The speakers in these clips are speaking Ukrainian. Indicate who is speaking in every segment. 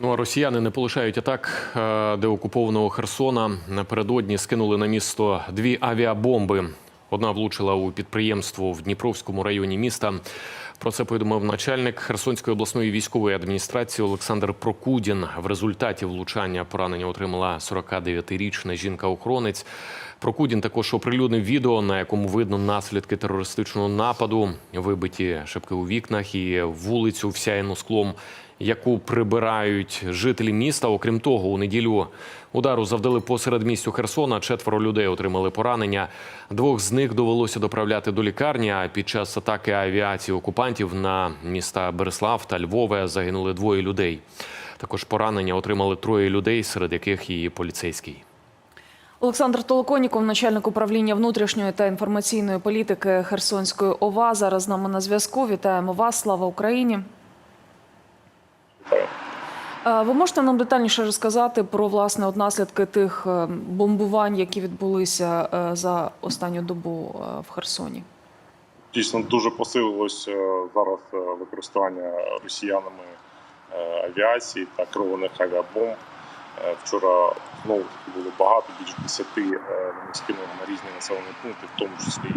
Speaker 1: Ну а росіяни не полишають атак е, деокупованого Херсона. Напередодні скинули на місто дві авіабомби. Одна влучила у підприємство в Дніпровському районі міста. Про це повідомив начальник Херсонської обласної військової адміністрації Олександр Прокудін. В результаті влучання поранення отримала 49-річна жінка-охоронець. Прокудін також оприлюднив відео, на якому видно наслідки терористичного нападу, вибиті шибки у вікнах і вулицю всяяну склом яку прибирають жителі міста. Окрім того, у неділю удару завдали посеред містю Херсона. Четверо людей отримали поранення. Двох з них довелося доправляти до лікарні. А під час атаки авіації окупантів на міста Береслав та Львове загинули двоє людей. Також поранення отримали троє людей, серед яких і поліцейський.
Speaker 2: Олександр Толоконіков, начальник управління внутрішньої та інформаційної політики Херсонської ОВА, зараз з нами на зв'язку. Вітаємо вас. Слава Україні. Е, Ви можете нам детальніше розказати про власне от наслідки тих е, бомбувань, які відбулися е, за останню добу в Херсоні?
Speaker 3: Дійсно дуже посилилось зараз використання росіянами авіації та керованих авіабомб. Вчора знову було багато, більш 10 е, скинули на різні населені пункти, в тому числі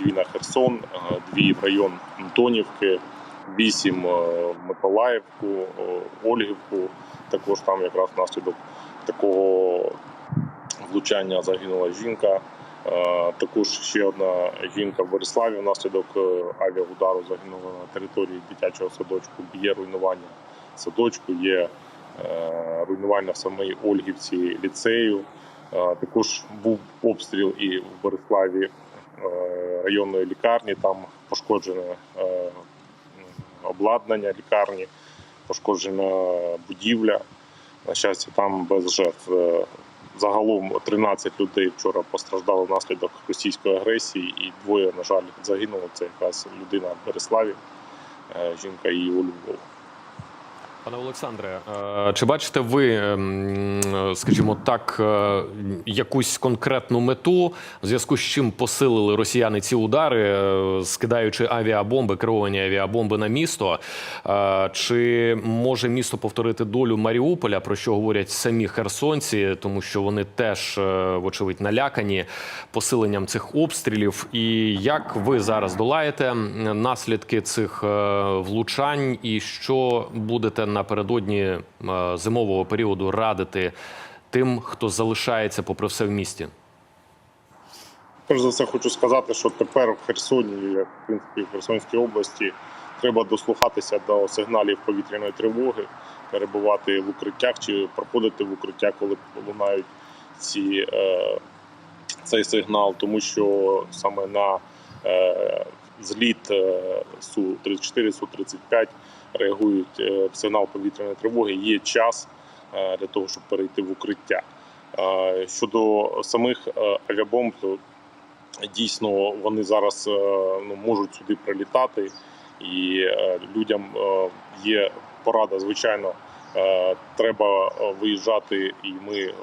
Speaker 3: дві на Херсон, дві в район Антонівки, вісім е, в Миколаївку, е, Ольгівку. Також там якраз внаслідок такого влучання загинула жінка. Е, Також ще одна жінка в Бориславі внаслідок авіаудару загинула на території дитячого садочку. Є руйнування садочку, є руйнування в Ольгівці ліцею. Також був обстріл і в Бориславі районної лікарні. Там пошкоджене обладнання лікарні, пошкоджена будівля. На щастя, там без жертв. Е, Загалом 13 людей вчора постраждали внаслідок російської агресії, і двоє, на жаль, загинуло. Це якраз людина в Береславі, е, жінка і у Львові.
Speaker 1: Пане Олександре, е, чи бачите ви, ем, скажімо так, е, якусь конкретну мету, в зв'язку з чим посилили росіяни ці удари, е, скидаючи авіабомби, керовані авіабомби на місто? Чи може місто повторити долю Маріуполя, про що говорять самі херсонці, тому що вони теж, вочевидь, налякані посиленням цих обстрілів? І як ви зараз долаєте наслідки цих влучань, і що будете напередодні е, зимового періоду радити тим, хто залишається попри все в місті?
Speaker 3: Перш за все, хочу сказати, що тепер в Херсоні, як в принципі в Херсонській області, треба дослухатися до сигналів повітряної тривоги, перебувати в укриттях чи проходити в укриття, коли лунають ці, е, цей сигнал, тому що саме на е, зліт е, Су-34, Су-35 реагують е, в сигнал повітряної тривоги. Є час е, для того, щоб перейти в укриття. Е, Щодо самих е, авіабомб, то дійсно вони зараз е, ну, можуть сюди прилітати, і е, людям е, є порада. Звичайно, е, треба е, виїжджати, і ми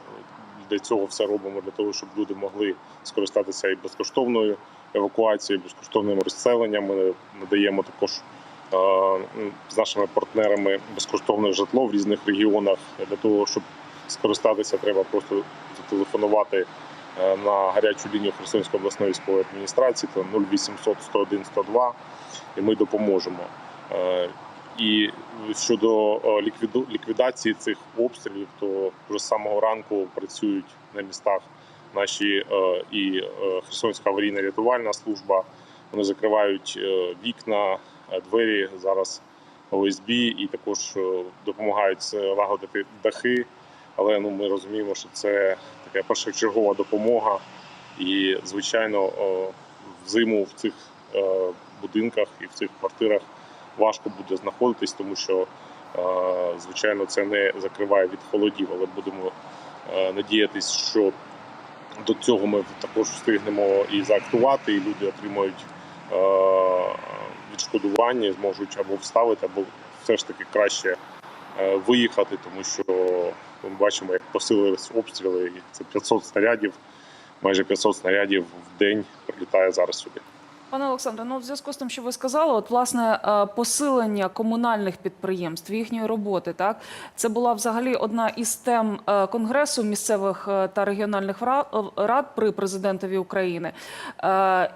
Speaker 3: для цього все робимо для того, щоб люди могли скористатися і безкоштовною евакуацією, безкоштовним розселенням. Ми надаємо також е, з нашими партнерами безкоштовне житло в різних регіонах. Для того, щоб скористатися, треба просто зателефонувати е, на гарячу лінію Херсонської обласної військової адміністрації, то 0800 101 102, і ми допоможемо. Е, І щодо е, ліквідації цих обстрілів, то вже з самого ранку працюють на містах наші і Херсонська аварійна рятувальна служба. Вони закривають вікна, двері зараз ОСБ і також е, допомагають е, лагодити дахи. Але ну ми розуміємо, що це така першочергова допомога. І, звичайно, взиму в цих е, будинках і в цих квартирах важко буде знаходитись, тому що, е, звичайно, це не закриває від холодів, але будемо е, надіятись, що до цього ми також встигнемо і заактувати, і люди отримають е, відшкодування, зможуть або вставити, або все ж таки краще е, виїхати, тому що ми бачимо, як посилились обстріли. Це 500 снарядів, майже 500 снарядів в день прилітає зараз сюди.
Speaker 2: Пане Олександре, ну в зв'язку з тим, що ви сказали, от власне е, посилення комунальних підприємств, їхньої роботи, так це була взагалі одна із тем е, конгресу місцевих е, та регіональних рад при президентові України.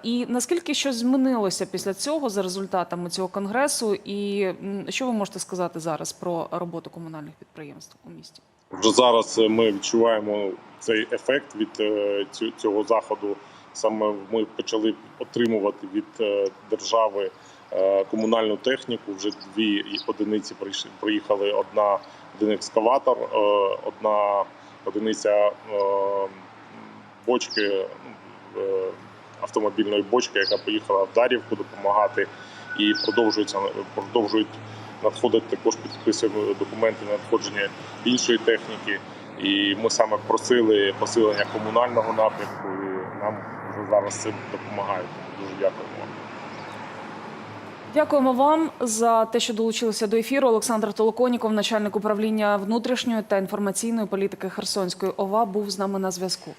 Speaker 2: І наскільки щось змінилося після цього за результатами цього конгресу, і що ви можете сказати зараз про роботу комунальних підприємств у місті?
Speaker 3: Вже зараз ми відчуваємо цей ефект від цього заходу. Саме ми почали отримувати від е, держави е, комунальну техніку. Вже дві одиниці приїхали. Одна один екскаватор, е, одна одиниця бочки автомобільної бочки, яка поїхала в Дарівку допомагати, і продовжується продовжують надходити також підписуємо документи на надходження іншої техніки. І ми саме просили посилення комунального напрямку, нам вже зараз цим допомагають. Дуже дякуємо. вам.
Speaker 2: Дякуємо вам за те, що долучилися до ефіру. Олександр Толоконіков, начальник управління внутрішньої та інформаційної політики Херсонської ОВА, був з нами на зв'язку.